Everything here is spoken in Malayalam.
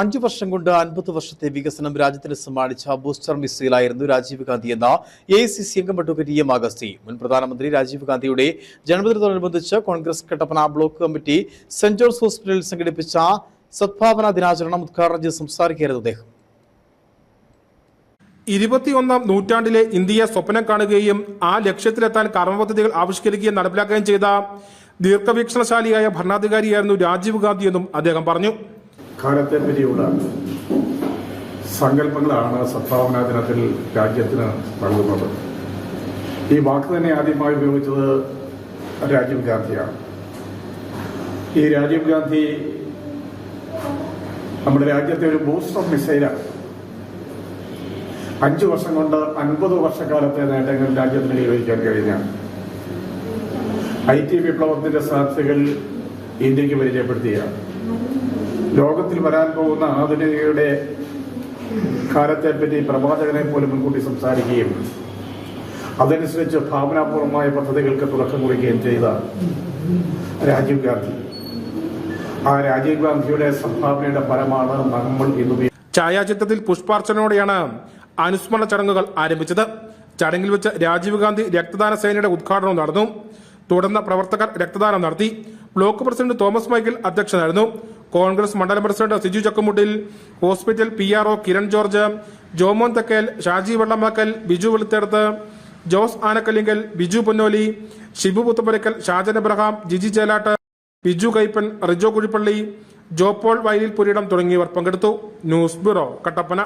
അഞ്ചു വർഷം കൊണ്ട് അൻപത് വർഷത്തെ വികസനം രാജ്യത്തിന് സമ്മാനിച്ച ബൂസ്റ്റർ മിസൈലായിരുന്നു രാജീവ് ഗാന്ധി എന്ന എ ഐ സി സി അംഗം എം അഗസ്തി. മുൻ പ്രധാനമന്ത്രി രാജീവ് ഗാന്ധിയുടെ ജന്മദിനത്തോടനുബന്ധിച്ച് Congress Kattappana block committee Saint George ഹോസ്പിറ്റലിൽ സംഘടിപ്പിച്ച സദ്ഭാവന ദിനാചരണം ഉദ്ഘാടനം ചെയ്ത് സംസാരിക്കുകയായിരുന്നു അദ്ദേഹം. ഇരുപത്തിയൊന്നാം നൂറ്റാണ്ടിലെ ഇന്ത്യയെ സ്വപ്നം കാണുകയും ആ ലക്ഷ്യത്തിലെത്താൻ കർമ്മപദ്ധതികൾ ആവിഷ്കരിക്കുകയും നടപ്പിലാക്കുകയും ചെയ്ത ദീർഘവീക്ഷണശാലിയായ ഭരണാധികാരിയായിരുന്നു രാജീവ് ഗാന്ധി എന്നും അദ്ദേഹം പറഞ്ഞു. കാലത്തെ പറ്റിയുള്ള സങ്കല്പങ്ങളാണ് സദ്ഭാവനാ ദിനത്തിൽ രാജ്യത്തിന് നൽകുന്നത്. ഈ വാക്ക് തന്നെ ആദ്യമായി ഉപയോഗിച്ചത് രാജീവ് ഗാന്ധിയാണ്. ഈ രാജീവ് ഗാന്ധി നമ്മുടെ രാജ്യത്തെ ഒരു ബൂസ്റ്റർ മിസൈലാണ്. അഞ്ചു വർഷം കൊണ്ട് അൻപത് വർഷക്കാലത്തെ നേട്ടങ്ങൾ രാജ്യത്തിന് കൈവരിക്കാൻ കഴിഞ്ഞ ഐ ടി വിപ്ലവത്തിന്റെ സാധ്യതകൾ ഇന്ത്യയ്ക്ക് പരിചയപ്പെടുത്തിയ ലോകത്തിൽ വരാൻ പോകുന്ന ആധുനികയുടെ കാലത്തെപ്പറ്റി പ്രവാചകനെ പോലും മുൻകൂട്ടി സംസാരിക്കുകയും അതനുസരിച്ച് ഭാവനാപൂർവമായ പദ്ധതികൾക്ക് തുടക്കം കുറിക്കുകയും ചെയ്ത രാജീവ് ഗാന്ധി. ആ രാജീവ് ഗാന്ധിയുടെ സംഭാവനയുടെ ഫലമാണ് നമ്മൾ ഇന്ന്. ഛായാചിത്രത്തിൽ പുഷ്പാർച്ചനയോടെയാണ് അനുസ്മരണ ചടങ്ങുകൾ ആരംഭിച്ചത്. ചടങ്ങിൽ വെച്ച് രാജീവ് ഗാന്ധി രക്തദാന സേനയുടെ ഉദ്ഘാടനവും നടന്നു. തുടർന്ന് പ്രവർത്തകർ രക്തദാനം നടത്തി. ബ്ലോക്ക് പ്രസിഡന്റ് തോമസ് മൈക്കിൾ അധ്യക്ഷനായിരുന്നു. കോൺഗ്രസ് മണ്ഡലം president Siju Chakkumuttil hospital P R O Kiran George Jomon Thakkal Shaji Vellamakkal Biju Veluthedath Jose Anakkallinkal Biju Ponnoli Shibu Puthupurackal Shajan Abraham Jiji Chelatt Biju Kaippan Rijo Kuzhippally Jopaul Vayalil Puridam തുടങ്ങിയവർ പങ്കെടുത്തു. News bureau Kattappana.